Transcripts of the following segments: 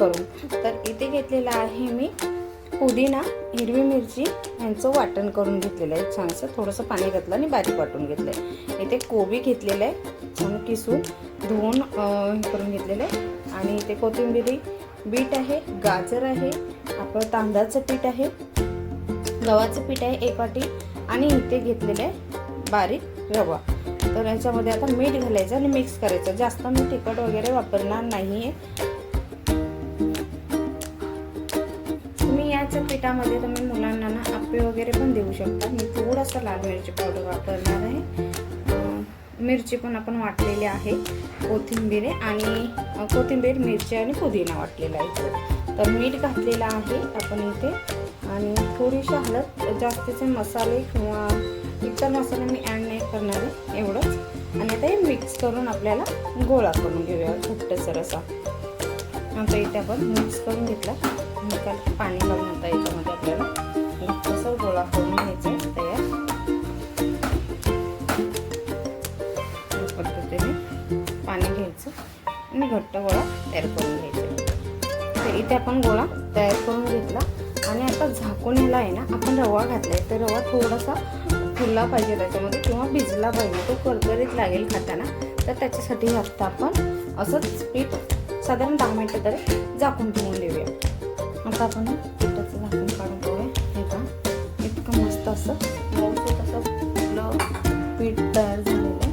करून. तर इथे घेतलेला आहे मी पुदिना हिरवी मिरची यांचं वाटण करून घेतलेलं आहे. छानसं थोडंसं पाणी घातलं आणि बारीक वाटून घेतलं आहे इथे कोबी घेतलेलं आहे. छान किसून धुवून हे करून घेतलेलं आहे. आणि इथे कोथिंबिरी बीट आहे गाजर आहे आपलं तांदळाचं पीठ आहे गव्हाचं पीठ आहे एक वाटी आणि इथे घेतलेलं आहे बारीक रवा. तर याच्यामध्ये आता मीठ घालायचं आणि मिक्स करायचं. जास्त मी तिखट वगैरे वापरणार नाही आहे याच पिठामध्ये तुम्ही मुलांना ना आप्पे वगैरे पण देऊ शकता. मी थोडासा लाल मिरची पावडर वापरणार आहे. मिरची पण आपण वाटलेली आहे कोथिंबीर आहे आणि कोथिंबीर मिरची आणि पुदिना वाटलेला आहे तर मीठ घातलेलं आहे आपण इथे आणि थोडीशी हळद जास्तीचे मसाले किंवा इतर मसाले मी ॲड नाही करणार आहे एवढंच. आणि आता हे मिक्स करून आपल्याला गोळा करून घेऊया घट्टसर असा आता इथे आपण मिक्स करून घेतला. निकाल पाणी घालून आता याच्यामध्ये आपल्याला. घट्टसर गोळा करून घ्यायचा आहे तयार पद्धतीने पाणी घ्यायचं आणि घट्ट गोळा तयार करून घ्यायचा. तर इथे आपण गोळा तयार करून घेतला आणि आता झाकून ह्याला आहे ना आपण रवा घातलाय. तर रवा थोडासा फुलला पाहिजे त्याच्यामध्ये किंवा भिजला पाहिजे. तो करकरीत लागेल खाताना. तर त्याच्यासाठी आता आपण असंच पीठ साधारण दहा मिनटं तरी झाकून ठेवून देऊया. आता आपण पिठाचं झाकण काढून घेऊया. हे पहा इतकं मस्त असं. मऊसूत असं आपलं पीठ तयार झालेलं आहे.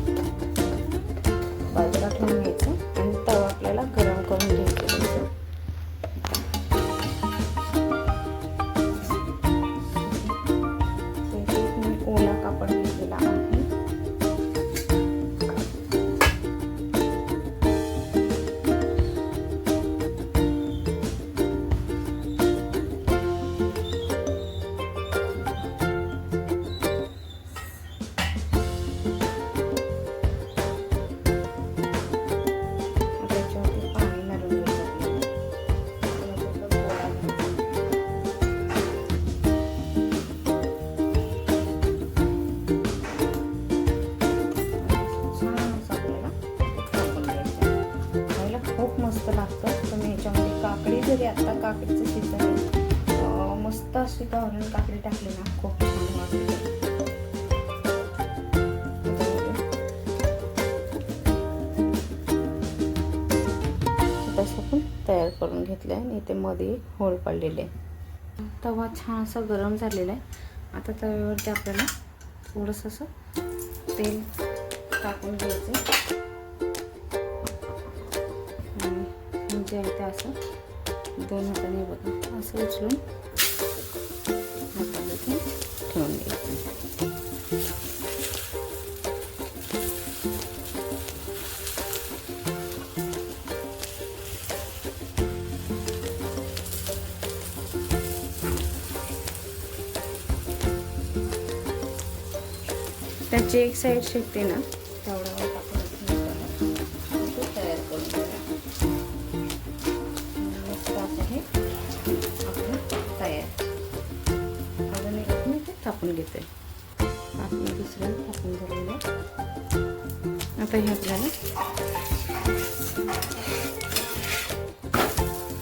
खूप मस्त लागतं. तुम्ही याच्यामध्ये काकडी जरी आता काकडीचं सीझन मस्त अशी गावरण काकडी टाकली ना खूप छान वाटते तयार करून घेतलं आहे आणि इथे मध्ये होल पडलेले आहे. तवा छान असा गरम झालेला आहे. आता तव्यावरती आपल्याला थोडंसं असं तेल टाकून घ्यायचं म्हणजे इथे असं. दोन हाताने बघा असं उचलून हातामध्ये ठेवून द्यायचं. त्याची एक साईड शिकते ना. ते थापून आपण दुसऱ्या थापून झालेलं आता हे आपल्याला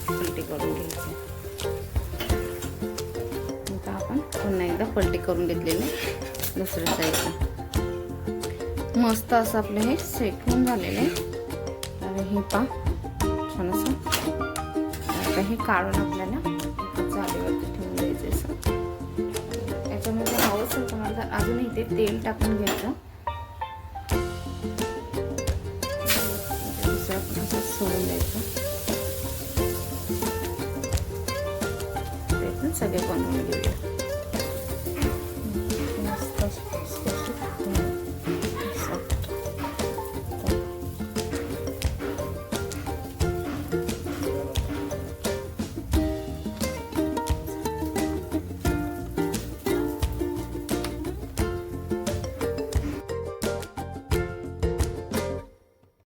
पलटी करून घ्यायची. आता आपण पुन्हा एकदा पलटी करून घेतलेली दुसऱ्या साईडला. मस्त असं आपलं हे सेकून झालेलं आहे. आणि हे पा. छान असं आता हे काढून आपल्याला जागेवरती ठेवून द्यायचं असं. याच्यामध्ये हवं असेल तुम्हाला तर अजून इथे तेल टाकून घ्यायचं. असं सोडून द्यायचं. सगळे बनवून घेऊया.